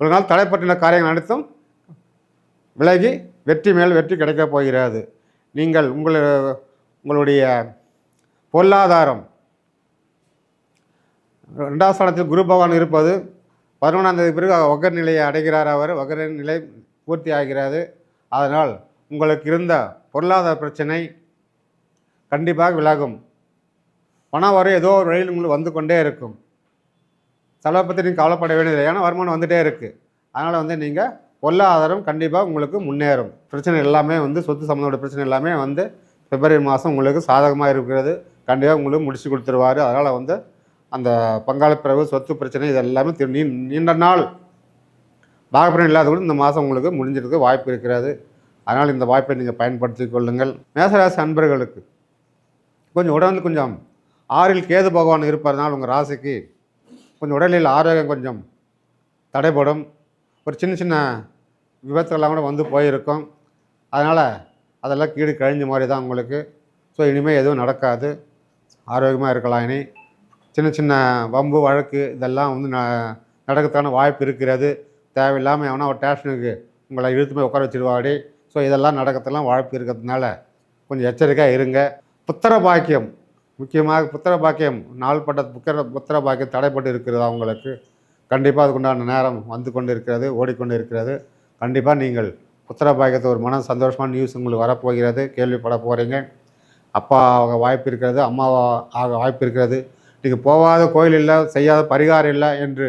ஒரு நாள் தடைப்பட்டின காரியங்கள் அனைத்தும் விலகி வெற்றி மேல் வெற்றி கிடைக்கப் போகிறது. நீங்கள் உங்கள் உங்களுடைய பொருளாதாரம். ரெண்டாவது ஸ்தானத்தில் குரு பகவான் இருப்பது பதினொன்றாம் தேதி பிறகு ஒகர் நிலையை அடைகிறார் அவர். ஒகர் நிலை பூர்த்தி ஆகிறது. அதனால் உங்களுக்கு இருந்த பொருளாதார பிரச்சனை கண்டிப்பாக விலகும். பணம் வரை ஏதோ ஒரு வழியில் உங்களுக்கு வந்து கொண்டே இருக்கும். செலவை பற்றி நீங்கள் கவலைப்பட வேண்டியதில்லை. ஏன்னா வருமானம் வந்துகிட்டே இருக்குது அதனால் வந்து நீங்கள் பொருளாதாரம் கண்டிப்பாக உங்களுக்கு முன்னேறும். பிரச்சனை எல்லாமே வந்து சொத்து சம்மந்தோட பிரச்சனை எல்லாமே வந்து பிப்ரவரி மாதம் உங்களுக்கு சாதகமாக இருக்கிறது. கண்டிப்பாக உங்களுக்கு முடிச்சு கொடுத்துருவாரு. அதனால் வந்து அந்த பங்காளி பிறகு சொத்து பிரச்சனை இது எல்லாமே நீ நீண்ட நாள் பாகப்பிரம் இல்லாத கூட இந்த மாதம் உங்களுக்கு முடிஞ்சிருக்கு வாய்ப்பு இருக்கிறது. அதனால் இந்த வாய்ப்பை நீங்கள் பயன்படுத்தி கொள்ளுங்கள். மேசராசி அன்பர்களுக்கு கொஞ்சம் உடனே கொஞ்சம் ஆறில் கேது பகவான் இருப்பதனால் உங்கள் ராசிக்கு கொஞ்சம் உடலில் ஆரோக்கியம் கொஞ்சம் தடைபடும். ஒரு சின்ன சின்ன விபத்துகள்லாம் கூட வந்து போயிருக்கும். அதனால் அதெல்லாம் கீடு கழிஞ்ச மாதிரி தான் உங்களுக்கு. ஸோ இனிமேல் எதுவும் நடக்காது. ஆரோக்கியமாக இருக்கலாம் இனி. சின்ன சின்ன வம்பு வழக்கு இதெல்லாம் வந்து ந நடக்கத்தான வாய்ப்பு இருக்கிறது. தேவையில்லாமல் எவனா ஒரு டேஷனுக்கு உங்களை இழுத்து போய் உட்கார வச்சிருவாடி. ஸோ இதெல்லாம் நடக்கிறதுலாம் வாய்ப்பு இருக்கிறதுனால கொஞ்சம் எச்சரிக்கையாக இருங்க. புத்திர பாக்கியம். முக்கியமாக புத்திர பாக்கியம் நாள்பட்ட புத்திர புத்திர பாக்கியம் தடைப்பட்டு இருக்கிறது அவங்களுக்கு கண்டிப்பாக அதுக்குண்டான நேரம் வந்து கொண்டு இருக்கிறது ஓடிக்கொண்டு இருக்கிறது கண்டிப்பாக நீங்கள் புத்திர பாக்கியத்தை ஒரு மன சந்தோஷமான நியூஸ் உங்களுக்கு வரப்போகிறது கேள்விப்பட போகிறீங்க அப்பா ஆக வாய்ப்பு இருக்கிறது அம்மா ஆக வாய்ப்பு இருக்கிறது. நீங்கள் போகாத கோயில் இல்லை செய்யாத பரிகாரம் இல்லை என்று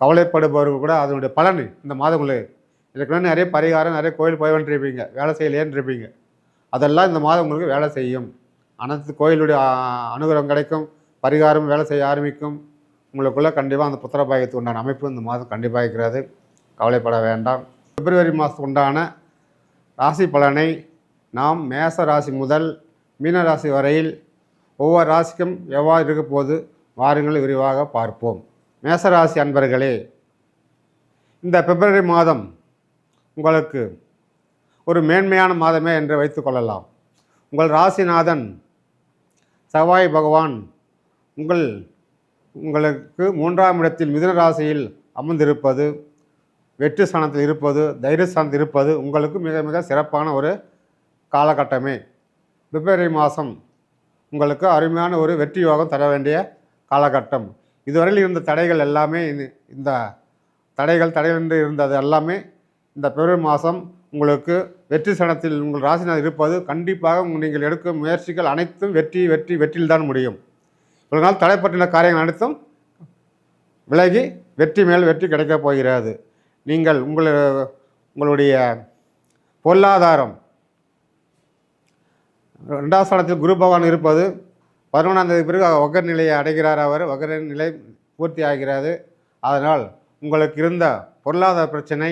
கவலைப்படுபவர்கள் கூட அதனுடைய பலன் இந்த மாதம் உங்களுக்கு இதுக்கு நிறைய பரிகாரம் நிறைய கோயில் போய் வந்துருப்பீங்க வேலை செய்யலையேன்னு இருப்பீங்க. அதெல்லாம் இந்த மாதம் உங்களுக்கு வேலை செய்யும். அனைத்து கோயிலுடைய அனுகிரகம் கிடைக்கும் பரிகாரம் வேலை செய்ய ஆரம்பிக்கும். உங்களுக்குள்ளே கண்டிப்பாக அந்த புத்திரபாயத்துக்கு உண்டான அமைப்பு இந்த மாதம் கண்டிப்பாக இருக்கிறது. கவலைப்பட வேண்டாம். பிப்ரவரி மாதத்துக்கு உண்டான ராசி பலனை நாம் மேச ராசி முதல் மீன ராசி வரையில் ஒவ்வொரு ராசிக்கும் எவ்வாறு இருக்க போது வாருங்கள் விரிவாக பார்ப்போம். மேச ராசி அன்பர்களே இந்த பிப்ரவரி மாதம் உங்களுக்கு ஒரு மேன்மையான மாதமே என்று வைத்துக்கொள்ளலாம் உங்கள் ராசிநாதன் செவ்வாய் பகவான் உங்கள் உங்களுக்கு மூன்றாம் இடத்தில் மிதுன ராசியில் அமர்ந்திருப்பது வெற்றி ஸ்தானத்தில் இருப்பது தைரிய ஸ்தானத்தில் இருப்பது உங்களுக்கு மிக மிக சிறப்பான ஒரு காலகட்டமே. பிப்ரவரி மாதம் உங்களுக்கு அருமையான ஒரு வெற்றி யோகம் தர வேண்டிய காலகட்டம். இதுவரையில் இருந்த தடைகள் எல்லாமே இந்த- இந்த தடைகள் தடைகள் என்று இருந்தது எல்லாமே இந்த பிப்ரவரி மாதம் உங்களுக்கு வெற்றி சனத்தில் உங்கள் ராசிநாதன் இருப்பது கண்டிப்பாக நீங்கள் எடுக்கும் முயற்சிகள் அனைத்தும் வெற்றி வெற்றி வெற்றியில் தான் முடியும். இவ்வளவு நாள் காரியங்கள் அனைத்தும் விலகி வெற்றி மேல் வெற்றி கிடைக்கப் போகிறது. நீங்கள் உங்கள் உங்களுடைய பொருளாதாரம். ரெண்டாவது ஸ்தானத்தில் குரு பகவான் இருப்பது பதினொன்றாம் தேதி பிறகு வகர் நிலையை அடைகிறார் அவர். ஒகர் நிலை பூர்த்தி ஆகிறது. அதனால் உங்களுக்கு இருந்த பொருளாதார பிரச்சனை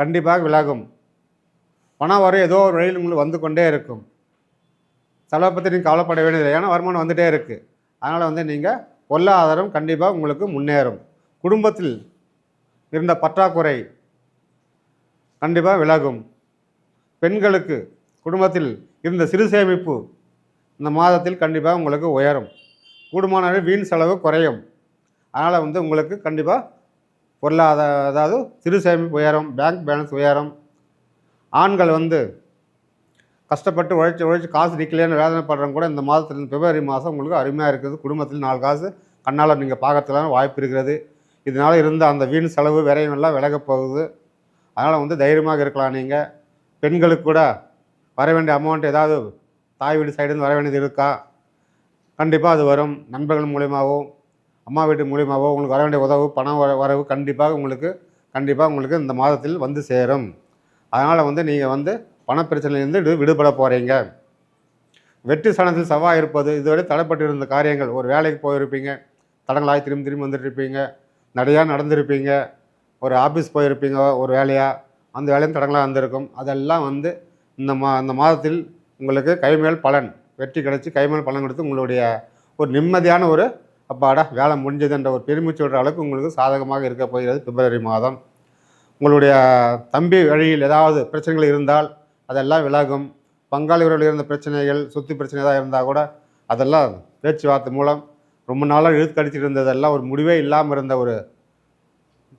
கண்டிப்பாக விலகும். பணம் வரும் ஏதோ ஒரு வழியில் உங்களுக்கு வந்து கொண்டே இருக்கும். செலவை பற்றி நீங்கள் கவலைப்பட வேண்டியதில்லை. ஏன்னா வருமானம் வந்துகிட்டே இருக்குது அதனால் வந்து நீங்கள் பொருளாதாரம் கண்டிப்பாக உங்களுக்கு முன்னேறும். குடும்பத்தில் இருந்த பற்றாக்குறை கண்டிப்பாக விலகும். பெண்களுக்கு குடும்பத்தில் இருந்த சிறு சேமிப்பு இந்த மாதத்தில் கண்டிப்பாக உங்களுக்கு உயரும். கூடுமான அளவு வீண் செலவு குறையும். அதனால் வந்து உங்களுக்கு கண்டிப்பாக பொருளாதார அதாவது சிறு சேமிப்பு உயரும் பேங்க் பேலன்ஸ் உயரும். ஆண்கள் வந்து கஷ்டப்பட்டு உழைச்சி உழைச்சி காசு நிற்கலன்னு வேதனைப்படுறவங்க கூட இந்த மாதத்தில் பிப்ரவரி மாதம் உங்களுக்கு அருமையாக இருக்குது. குடும்பத்தில் நாலு காசு கண்ணால் நீங்கள் பார்க்கறதுலாம் வாய்ப்பு இருக்கிறது. இதனால் இருந்த அந்த வீண் செலவு விரையும் எல்லாம் விலகப் போகுது. அதனால் வந்து தைரியமாக இருக்கலாம் நீங்கள் பெண்களுக்கு கூட வர வேண்டிய அமௌண்ட் ஏதாவது தாய் வீடு சைடுன்னு வர வேண்டியது இருக்கா? கண்டிப்பாக அது வரும். நண்பர்கள் மூலியமாகவோ அம்மா வீட்டு மூலியமாகவோ உங்களுக்கு வர வேண்டிய உதவு பணம் வர வரவு கண்டிப்பாக உங்களுக்கு கண்டிப்பாக உங்களுக்கு இந்த மாதத்தில் வந்து சேரும். அதனால் வந்து நீங்கள் வந்து பணப்பிரச்சனையிலேருந்து விடு விடுபட போகிறீங்க வெற்றி சனத்தில் செவ்வாய் இருப்பது இதுவரை தடைப்பட்டு இருந்த காரியங்கள் ஒரு வேலைக்கு போயிருப்பீங்க தடங்களாகி திரும்பி திரும்பி வந்துட்டுருப்பீங்க நிறையா நடந்திருப்பீங்க ஒரு ஆஃபீஸ் போயிருப்பீங்க ஒரு வேலையாக அந்த வேலையும் தடங்களாக வந்திருக்கும். அதெல்லாம் வந்து இந்த மா இந்த மாதத்தில் உங்களுக்கு கைமேல் பலன் வெற்றி கிடச்சி கைமேல் பலன் கொடுத்து உங்களுடைய ஒரு நிம்மதியான ஒரு அப்பாடா வேலை முடிஞ்சதுன்ற ஒரு பெருமை சொல்கிற அளவுக்கு உங்களுக்கு சாதகமாக இருக்க போகிறது பிப்ரவரி மாதம். உங்களுடைய தம்பி வழியில் ஏதாவது பிரச்சனைகள் இருந்தால் அதெல்லாம் விலகும். பங்காளி உறவில் இருந்த பிரச்சனைகள் சொத்து பிரச்சனை ஏதாவது இருந்தால் கூட அதெல்லாம் பேச்சுவார்த்தை மூலம் ரொம்ப நாளாக இழுத்து கடிச்சிட்டு இருந்ததெல்லாம் ஒரு முடிவே இல்லாமல் இருந்த ஒரு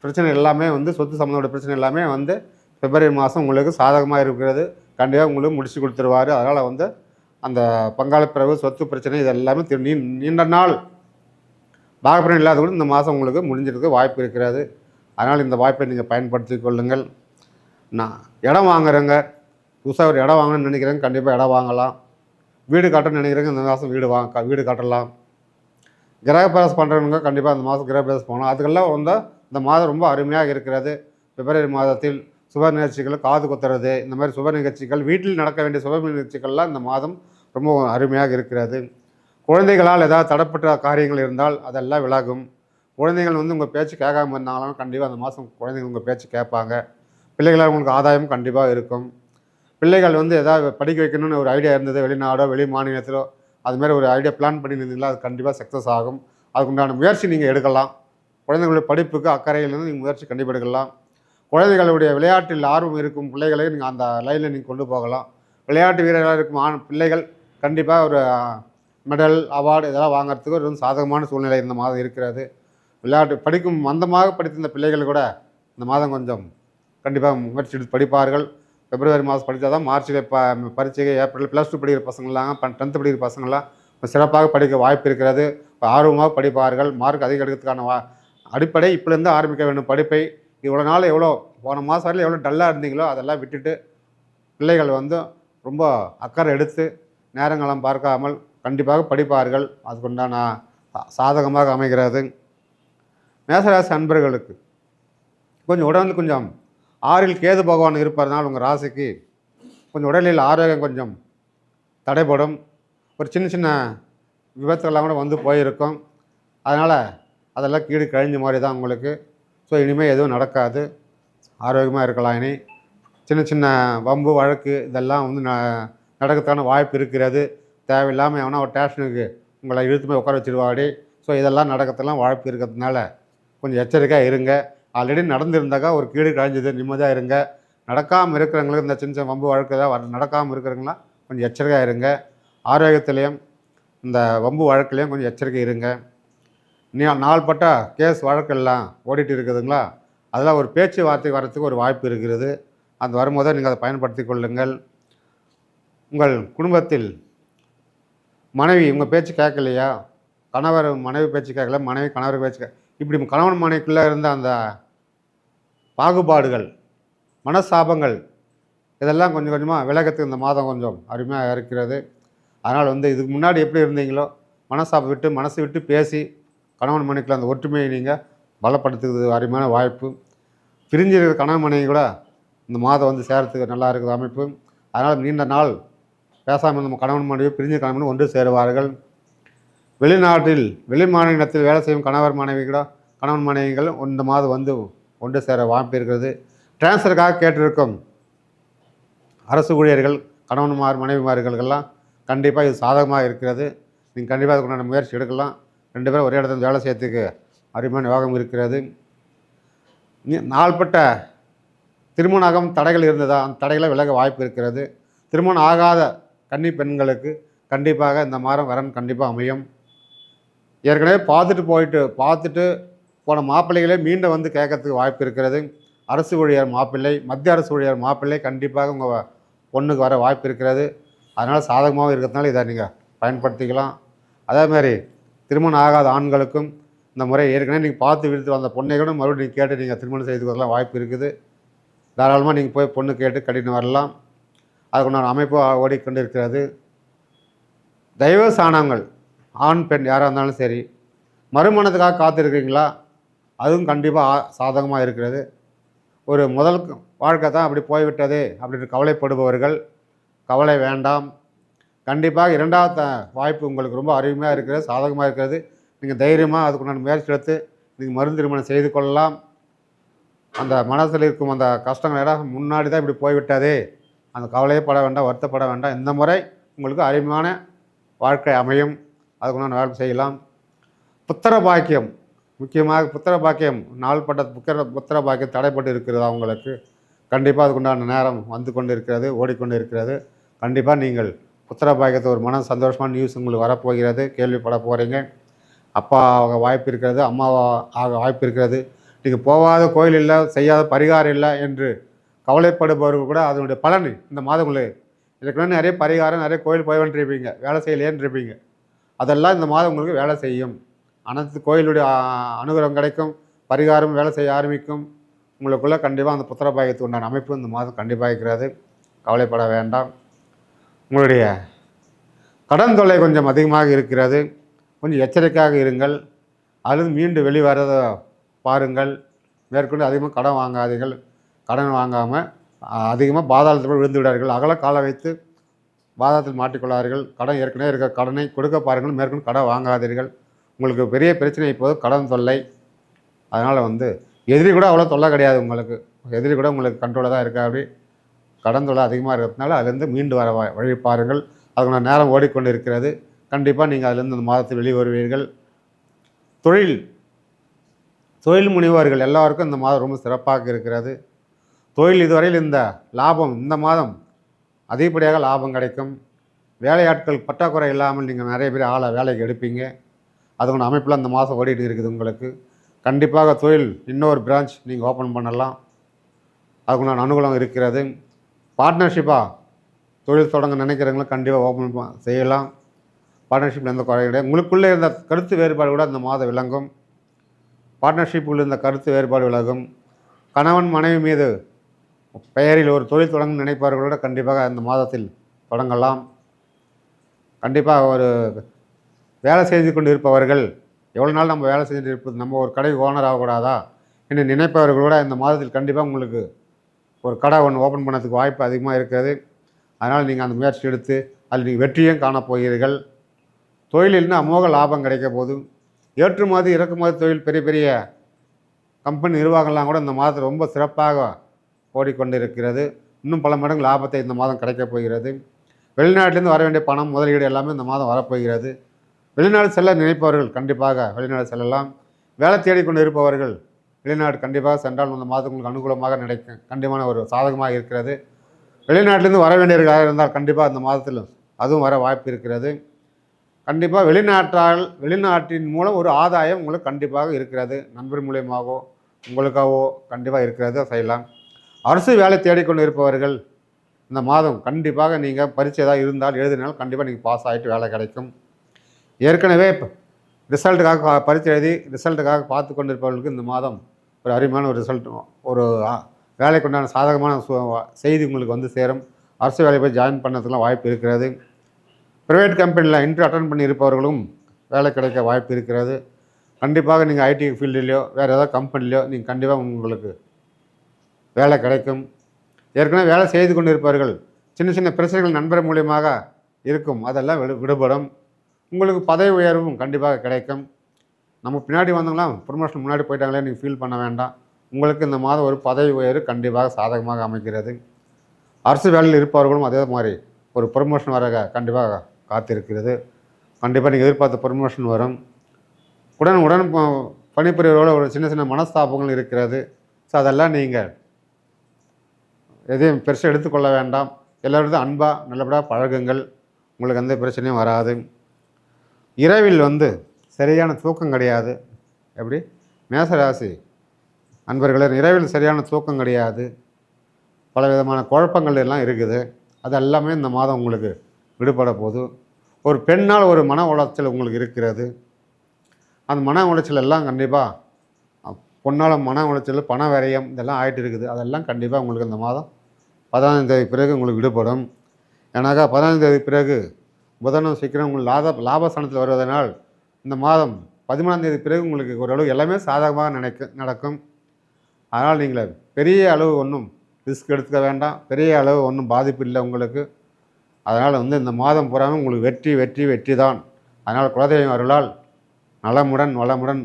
பிரச்சனை எல்லாமே வந்து சொத்து சம்மந்தோட பிரச்சனை எல்லாமே வந்து பிப்ரவரி மாதம் உங்களுக்கு சாதகமாக இருக்கிறது. கண்டிப்பாக உங்களுக்கு முடிச்சு கொடுத்துருவாரு. அதனால் வந்து அந்த பங்காளி பிறகு சொத்து பிரச்சனை இது எல்லாமே நீ நீண்ட நாள் பாகப்பிரம் இல்லாத கூட இந்த மாதம் உங்களுக்கு முடிஞ்சிருக்கு வாய்ப்பு இருக்கிறது. அதனால் இந்த வாய்ப்பை நீங்கள் பயன்படுத்தி கொள்ளுங்கள். நான் இடம் வாங்குறேங்க. புதுசாக ஒரு இடம் வாங்கணும்னு நினைக்கிறேங்க. கண்டிப்பாக இடம் வாங்கலாம். வீடு கட்டணும்னு நினைக்கிறேங்க. இந்த மாதம் வீடு வாங்க வீடு கட்டலாம். கிரகப்பிரவேசம் பண்ணுறவங்க கண்டிப்பாக இந்த மாதம் கிரகப்பிரவேசம் போகணும். அதுக்கெல்லாம் வந்து இந்த மாதம் ரொம்ப அருமையாக இருக்கிறது. பிப்ரவரி மாதத்தில் சுப நிகழ்ச்சிகள் காது குத்துறது இந்த மாதிரி சுப நிகழ்ச்சிகள் வீட்டில் நடக்க வேண்டிய சுப நிகழ்ச்சிகள்லாம் இந்த மாதம் ரொம்ப அருமையாக இருக்கிறது. குழந்தைகளால் ஏதாவது தடப்பட்ட காரியங்கள் இருந்தால் அதெல்லாம் விலகும். குழந்தைகள் வந்து உங்கள் பேச்சு கேட்காம இருந்தாலும் கண்டிப்பாக அந்த மாதம் குழந்தைங்க உங்கள் பேச்சு கேட்பாங்க. பிள்ளைகளால் உங்களுக்கு ஆதாயம் கண்டிப்பாக இருக்கும். பிள்ளைகள் வந்து எதாவது படிக்க வைக்கணும்னு ஒரு ஐடியா இருந்தது வெளிநாடோ வெளி மாநிலத்திலோ அதுமாரி ஒரு ஐடியா பிளான் பண்ணியிருந்தீங்களா அது கண்டிப்பாக சக்ஸஸ் ஆகும். அதுக்குண்டான முயற்சி நீங்கள் எடுக்கலாம். குழந்தைங்களுடைய படிப்புக்கு அக்கறையிலேருந்து நீங்கள் முயற்சி கண்டிப்பாக எடுக்கலாம். குழந்தைகளுடைய விளையாட்டில் ஆர்வம் இருக்கும் பிள்ளைகளை நீங்கள் அந்த லைனில் நீங்கள் கொண்டு போகலாம். விளையாட்டு வீரர்களாக இருக்கும் ஆண் பிள்ளைகள் கண்டிப்பாக ஒரு மெடல் அவார்டு இதெல்லாம் வாங்குறதுக்கு ஒரு சாதகமான சூழ்நிலை இந்த மாதம் இருக்கிறது. விளையாட்டு படிக்கும் மந்தமாக படித்திருந்த பிள்ளைகள் கூட இந்த மாதம் கொஞ்சம் கண்டிப்பாக முயற்சி எடுத்து படிப்பார்கள். பிப்ரவரி மாதம் படித்தா தான் மார்ச்சில் ப பரீட்சை ஏப்ரல் ப்ளஸ் டூ படிக்கிற பசங்களாம் டென்த்து படிக்கிற பசங்களாம் சிறப்பாக படிக்க வாய்ப்பு இருக்கிறது. ஆர்வமாக படிப்பார்கள். மார்க் அதிகம் எடுக்கிறதுக்கான வா அடிப்படை இப்போலேருந்து ஆரம்பிக்க வேண்டும். படிப்பை இவ்வளோ நாள் எவ்வளோ போன மாதம் வரையில் எவ்வளோ டல்லாக இருந்தீங்களோ அதெல்லாம் விட்டுட்டு பிள்ளைகள் வந்து ரொம்ப அக்கறை எடுத்து நேரங்களம் பார்க்காமல் கண்டிப்பாக படிப்பார்கள். அதுக்குண்டான சா- சாதகமாக அமைகிறது. மேசராசி அன்பர்களுக்கு கொஞ்சம் உடல் கொஞ்சம் ஆறில் கேது பகவான் இருப்பதனால் உங்கள் ராசிக்கு கொஞ்சம் உடலில் ஆரோக்கியம் கொஞ்சம் தடைப்படும் ஒரு சின்ன சின்ன விபத்துகள்லாம் கூட வந்து போயிருக்கும். அதனால் அதெல்லாம் கீடு கழிஞ்ச மாதிரி தான் உங்களுக்கு. ஸோ இனிமேல் எதுவும் நடக்காது. ஆரோக்கியமாக இருக்கலாம் இனி. சின்ன சின்ன வம்பு வழக்கு இதெல்லாம் வந்து ந நடக்கிறதுக்கான வாய்ப்பு இருக்கிறது. தேவையில்லாமல் எவனா ஒரு டேஷனுக்கு உங்களை இழுத்து போய் உட்கார வச்சிருவாடி. ஸோ இதெல்லாம் நடக்கிறதுலாம் வாய்ப்பு இருக்கிறதுனால கொஞ்சம் எச்சரிக்கையாக இருங்க. ஆல்ரெடி நடந்திருந்தாக்கா ஒரு கீடு கழிஞ்சது நிம்மதியாக இருங்க. நடக்காமல் இருக்கிறவங்களுக்கு இந்த சின்ன சின்ன வம்பு வழக்கு ஏதாவது நடக்காமல் இருக்கிறவங்களாம் கொஞ்சம் எச்சரிக்கையாக இருங்க. ஆரோக்கியத்திலையும் இந்த வம்பு வழக்குலேயும் கொஞ்சம் எச்சரிக்கை இருங்க. நீ நாள்பட்ட கேஸ் வழக்கெல்லாம் ஓடிட்டு இருக்குதுங்களா? அதெல்லாம் ஒரு பேச்சுவார்த்தை வரத்துக்கு ஒரு வாய்ப்பு இருக்கிறது. அந்த வரும்போது நீங்கள் அதை பயன்படுத்தி கொள்ளுங்கள். உங்கள் குடும்பத்தில் மனைவி இவங்க பேச்சு கேட்கலையா? கணவர் மனைவி பேச்சு கேட்கல மனைவி கணவர் பேச்சு கே இப்படி கணவன் மனைவிக்குள்ளே இருந்த அந்த பாகுபாடுகள் மனசாபங்கள் இதெல்லாம் கொஞ்சம் கொஞ்சமாக விலகத்துக்கு இந்த மாதம் கொஞ்சம் அருமையாக இருக்கிறது. அதனால் வந்து இதுக்கு முன்னாடி எப்படி இருந்தீங்களோ மனஸ்தாபம் விட்டு மனசு விட்டு பேசி கணவன் மனைவிக்குள்ள அந்த ஒற்றுமையை நீங்கள் பலப்படுத்துறது அருமையான வாய்ப்பு. பிரிஞ்சிருக்கிற கணவன் மனைவி கூட இந்த மாதம் வந்து சேரத்துக்கு நல்லா இருக்குது அமைப்பு. அதனால் நீண்ட நாள் பேசாமல் நம்ம கணவன் மனைவி பிரிஞ்ச கணவன் ஒன்று சேருவார்கள். வெளிநாட்டில் வெளி மாநிலத்தில் வேலை செய்யும் கணவர் மனைவி கணவன் மனைவிகள் இந்த மாதம் வந்து ஒன்று சேர வாய்ப்பு இருக்கிறது. டிரான்ஸ்ஃபருக்காக கேட்டிருக்கும் அரசு ஊழியர்கள் கணவன்மார் மனைவிமார்களுக்கெல்லாம் கண்டிப்பாக இது சாதகமாக இருக்கிறது. நீங்கள் கண்டிப்பாக அதுக்குண்டான முயற்சி எடுக்கலாம். ரெண்டு பேரும் ஒரே இடத்துல வேலை செய்யறதுக்கு அருமையான யோகம் இருக்கிறது. நாள்பட்ட திருமணம் தடைகள் இருந்ததா? அந்த தடைகளை விலக வாய்ப்பு இருக்கிறது. திருமணம் ஆகாத கன்னி பெண்களுக்கு கண்டிப்பாக இந்த மாதம் வரன் கண்டிப்பாக அமையும். ஏற்கனவே பார்த்துட்டு போயிட்டு பார்த்துட்டு போன மாப்பிள்ளைகளே மீண்டும் வந்து கேட்கறதுக்கு வாய்ப்பு இருக்கிறது. அரசு ஊழியர் மாப்பிள்ளை மத்திய அரசு ஊழியர் மாப்பிள்ளை கண்டிப்பாக உங்கள் பொண்ணுக்கு வர வாய்ப்பு இருக்கிறது. அதனால் சாதகமாகவும் இருக்கிறதுனால இதை நீங்கள் பயன்படுத்திக்கலாம். அதே மாதிரி திருமணம் ஆகாத ஆண்களுக்கும் இந்த முறை ஏற்கனவே நீங்கள் பார்த்து விடுத்து வந்த பொண்ணை கூட மறுபடியும் நீங்கள் கேட்டு நீங்கள் திருமணம் செய்து கொள்ளலாம் வாய்ப்பு இருக்குது. தாராளமாக நீங்கள் போய் பொண்ணு கேட்டு கட்டின்னு வரலாம். அதுக்குண்டான அமைப்பு ஓடிக்கொண்டு இருக்கிறது தெய்வ சாணங்கள் ஆண் பெண் யாராக இருந்தாலும் சரி மறுமணத்துக்காக காத்திருக்கிறீங்களா? அதுவும் கண்டிப்பாக சாதகமாக இருக்கிறது. ஒரு முதல் வாழ்க்கை தான் அப்படி போய்விட்டது அப்படின்னு கவலைப்படுபவர்கள் கவலை வேண்டாம். கண்டிப்பாக இரண்டாவது வாய்ப்பு உங்களுக்கு ரொம்ப அருமையாக இருக்கிறது சாதகமாக இருக்கிறது. நீங்கள் தைரியமாக அதுக்குண்டான முயற்சி எடுத்து நீங்கள் மருந்து திருமணம் செய்து கொள்ளலாம். அந்த மனசில் இருக்கும் அந்த கஷ்டங்கள் எல்லாம் முன்னாடி தான் இப்படி போய்விட்டதே. அந்த கவலையே பட வேண்டாம் வருத்தப்பட வேண்டாம். இந்த முறை உங்களுக்கு அருமையான வாழ்க்கை அமையும். அதுக்குண்டான வேலை செய்யலாம். புத்திர பாக்கியம். முக்கியமாக புத்திர பாக்கியம். நாள்பட்ட புத்திர புத்திர பாக்கியம் தடைப்பட்டு இருக்கிறது அவங்களுக்கு கண்டிப்பாக அதுக்குண்டான நேரம் வந்து கொண்டு இருக்கிறது ஓடிக்கொண்டு இருக்கிறது கண்டிப்பாக நீங்கள் புத்திர பாக்கியத்தை ஒரு மன சந்தோஷமான நியூஸ் உங்களுக்கு வரப்போகிறது. கேள்விப்பட போகிறீங்க அப்பா ஆக வாய்ப்பு இருக்கிறது அம்மா ஆக வாய்ப்பு இருக்கிறது. நீங்கள் போகாத கோயில் இல்லை செய்யாத பரிகாரம் இல்லை என்று கவலைப்படுபவர்கள் கூட அதனுடைய பலன் இந்த மாதம் உங்களுக்கு இதுக்குள்ள நிறைய பரிகாரம் நிறைய கோயில் போய் வந்துருப்பீங்க வேலை செய்யலேன்றிருப்பீங்க அதெல்லாம் இந்த மாதம் உங்களுக்கு வேலை செய்யும். அனைத்து கோயிலுடைய அனுகிரகம் கிடைக்கும் பரிகாரம் வேலை செய்ய ஆரம்பிக்கும். உங்களுக்குள்ளே கண்டிப்பாக அந்த புத்திரபாயத்துக்கு உண்டான அமைப்பு இந்த மாதம் கண்டிப்பாக இருக்கிறது. கவலைப்பட வேண்டாம். உங்களுடைய கடன் தொல்லை கொஞ்சம் அதிகமாக இருக்கிறது. கொஞ்சம் எச்சரிக்கையாக இருங்கள். அதுலேருந்து மீண்டு வெளிவரதை பாருங்கள். மேற்கொண்டு அதிகமாக கடன் வாங்காதீர்கள். கடன் வாங்காமல் அதிகமாக பாதாளத்தில் விழுந்து விடார்கள் அகல கால வைத்து பாதாளத்தில் மாட்டிக்கொள்ளார்கள். கடன் ஏற்கனவே இருக்க கடனை கொடுக்க பாருங்கள். மேற்கொண்டு கடன் வாங்காதீர்கள். உங்களுக்கு பெரிய பிரச்சனை இப்போது கடன் தொல்லை. அதனால் வந்து எதிரி கூட அவ்வளோ தொல்லை கிடையாது உங்களுக்கு. எதிரி கூட உங்களுக்கு கண்ட்ரோலாக தான் இருக்கா. அப்படி கடன் தொல்லை அதிகமாக இருக்கிறதுனால அதுலேருந்து மீண்டு வர வ- வழி பாருங்கள். அதுக்கான நேரம் ஓடிக்கொண்டு இருக்கிறது கண்டிப்பாக நீங்கள் அதுலேருந்து அந்த மாதத்தில் வெளியே வருவீர்கள் தொழில் தொழில் முனைவோர்கள் எல்லாருக்கும் இந்த மாதம் ரொம்ப சிறப்பாக இருக்கிறது. தொழில் இதுவரையில் இந்த லாபம் இந்த மாதம் அதிகப்படியாக லாபம் கிடைக்கும். வேலையாட்கள் பற்றாக்குறை இல்லாமல் நீங்கள் நிறைய பேர் ஆளை வேலைக்கு எடுப்பீங்க. அதுக்கான அமைப்பில் இந்த மாதம் ஓடிட்டு இருக்குது உங்களுக்கு. கண்டிப்பாக தொழில் இன்னொரு பிரான்ச் நீங்கள் ஓப்பன் பண்ணலாம். அதுக்குண்டான அனுகூலம் இருக்கிறது. பார்ட்னர்ஷிப்பாக தொழில் தொடங்க நினைக்கிறவங்களும் கண்டிப்பாக ஓப்பன் செய்யலாம். பார்ட்னர்ஷிப்பில் எந்த குறையும் கிடையாது. உங்களுக்குள்ளே இருந்த கருத்து வேறுபாடு கூட இந்த மாதம் விளங்கும். பார்ட்னர்ஷிப்புள்ள இருந்த கருத்து வேறுபாடு விலகும். கணவன் மனைவி மீது பெயரில் ஒரு தொழில் தொடங்க நினைப்பவர்களோட கண்டிப்பாக இந்த மாதத்தில் தொடங்கலாம். கண்டிப்பாக ஒரு வேலை செய்து கொண்டு இருப்பவர்கள் எவ்வளோ நாள் நம்ம வேலை செஞ்சுட்டு இருப்பது நம்ம ஒரு கடை ஓனர் ஆகக்கூடாதா என்று நினைப்பவர்களோட இந்த மாதத்தில் கண்டிப்பாக உங்களுக்கு ஒரு கடை ஒன்று ஓப்பன் பண்ணதுக்கு வாய்ப்பு அதிகமாக இருக்கிறது. அதனால் நீங்கள் அந்த முயற்சி எடுத்து அதில் நீங்கள் வெற்றியும் காணப் போகிறீர்கள். தொழிலில்னா அமோக லாபம் கிடைக்க போதும் ஏற்றுமதி இறக்குமதி தொழில் பெரிய பெரிய கம்பெனி நிர்வாகம்லாம் கூட இந்த மாதத்தில் ரொம்ப சிறப்பாக ஓடிக்கொண்டிருக்கிறது. இன்னும் பல மடங்கு லாபத்தை இந்த மாதம் கிடைக்கப் போகிறது. வெளிநாட்டிலேருந்து வர வேண்டிய பணம் முதலீடு எல்லாமே இந்த மாதம் வரப்போகிறது. வெளிநாடு செல்ல நினைப்பவர்கள் கண்டிப்பாக வெளிநாடு செல்லலாம். வேலை தேடிக்கொண்டு இருப்பவர்கள் வெளிநாடு கண்டிப்பாக சென்றால் இந்த மாதம் உங்களுக்கு அனுகூலமாக நினைக்கும் கண்டிப்பான ஒரு சாதகமாக இருக்கிறது. வெளிநாட்டிலேருந்து வர வேண்டியவர்களாக இருந்தால் கண்டிப்பாக இந்த மாதத்தில் அதுவும் வர வாய்ப்பு இருக்கிறது. கண்டிப்பாக வெளிநாட்டால் வெளிநாட்டின் மூலம் ஒரு ஆதாயம் உங்களுக்கு கண்டிப்பாக இருக்கிறது. நண்பர் மூலியமாகவோ உங்களுக்காகவோ கண்டிப்பாக இருக்கிறது செய்யலாம். அரசு வேலை தேடிக்கொண்டு இருப்பவர்கள் இந்த மாதம் கண்டிப்பாக நீங்கள் பரீட்சை ஏதாவது இருந்தால் எழுதினால் கண்டிப்பாக நீங்கள் பாஸ் ஆகிட்டு வேலை கிடைக்கும். ஏற்கனவே ரிசல்ட்டுக்காக பா- பரீட்சை எழுதி ரிசல்ட்டுக்காக பார்த்து கொண்டிருப்பவர்களுக்கு இந்த மாதம் ஒரு அருமையான ஒரு ரிசல்ட் ஒரு வேலைக்குண்டான வேலைக்கு உண்டான சாதகமான சு- செய்தி உங்களுக்கு வந்து சேரும். அரசு வேலை போய் ஜாயின் பண்ணதுக்கெலாம் வாய்ப்பு இருக்கிறது. ப்ரைவேட் கம்பெனியில் இன்டர்வியூ அட்டன் பண்ணி இருப்பவர்களும் வேலை கிடைக்க வாய்ப்பு இருக்கிறது. கண்டிப்பாக நீங்கள் ஐடி ஃபீல்டுலேயோ வேறு ஏதாவது கம்பெனிலையோ நீங்கள் கண்டிப்பாக உங்களுக்கு வேலை கிடைக்கும். ஏற்கனவே வேலை செய்து கொண்டு இருப்பார்கள் சின்ன சின்ன பிரச்சனைகள் நண்பர் மூலியமாக இருக்கும். அதெல்லாம் விடு விடுபடும். உங்களுக்கு பதவி உயர்வும் கண்டிப்பாக கிடைக்கும். நம்ம பின்னாடி வந்தவங்களாம் ப்ரொமோஷன் முன்னாடி போயிட்டாங்களே நீங்கள் ஃபீல் பண்ண வேண்டாம். உங்களுக்கு இந்த மாதம் ஒரு பதவி உயர்வு கண்டிப்பாக சாதகமாக அமைக்கிறது அரசு வேலையில் இருப்பவர்களும் அதே மாதிரி ஒரு ப்ரொமோஷன் வர கண்டிப்பாக காத்திருக்கிறது. கண்டிப்பாக நீங்கள் எதிர்பார்த்த ப்ரொமோஷன் வரும். உடன் உடன் ப- பணிபுரியவரோட ஒரு சின்ன சின்ன மனஸ்தாபங்கள் இருக்கிறது. ஸோ அதெல்லாம் நீங்கள் எதையும் பெருசாக எடுத்துக்கொள்ள வேண்டாம். எல்லோருக்கும் அன்பாக நல்லபடியாக பழகுங்கள். உங்களுக்கு எந்த பிரச்சனையும் வராது. இரவில் வந்து சரியான தூக்கம் கிடையாது. எப்படி? மேசராசி அன்பர்களே இரவில் சரியான தூக்கம் கிடையாது. பல விதமான குழப்பங்கள் எல்லாம் இருக்குது. அது எல்லாமே இந்த மாதம் உங்களுக்கு விடுபட போகுது. ஒரு பெண்ணால் ஒரு மன உளைச்சல் உங்களுக்கு இருக்கிறது. அந்த மன உளைச்சல் எல்லாம் கண்டிப்பாக பொண்ணால் மன உளைச்சல் பண விரயம் இதெல்லாம் ஆகிட்டு இருக்குது. அதெல்லாம் கண்டிப்பாக உங்களுக்கு இந்த மாதம் பதினாறாம் தேதி பிறகு உங்களுக்கு விடுபடும். ஏன்னாக்கா பதினாறாம் தேதி பிறகு புதனும் சீக்கிரம் உங்களுக்கு லாப லாபஸ்தானத்தில் வருவதனால் இந்த மாதம் பதிமூணாம் தேதி பிறகு உங்களுக்கு ஓரளவு எல்லாமே சாதகமாக நினைக்க நடக்கும். அதனால் நீங்கள் பெரிய அளவு ஒன்றும் ரிஸ்க் எடுத்துக்க வேண்டாம். பெரிய அளவு ஒன்றும் பாதிப்பு இல்லை உங்களுக்கு. அதனால் வந்து இந்த மாதம் பூராவும் உங்களுக்கு வெற்றி வெற்றி வெற்றி தான். அதனால் குலதெய்வம் அருளால் நலமுடன் வளமுடன்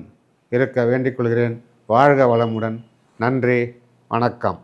இருக்க வேண்டிக் கொள்கிறேன். வாழ்க வளமுடன். நன்றி. வணக்கம்.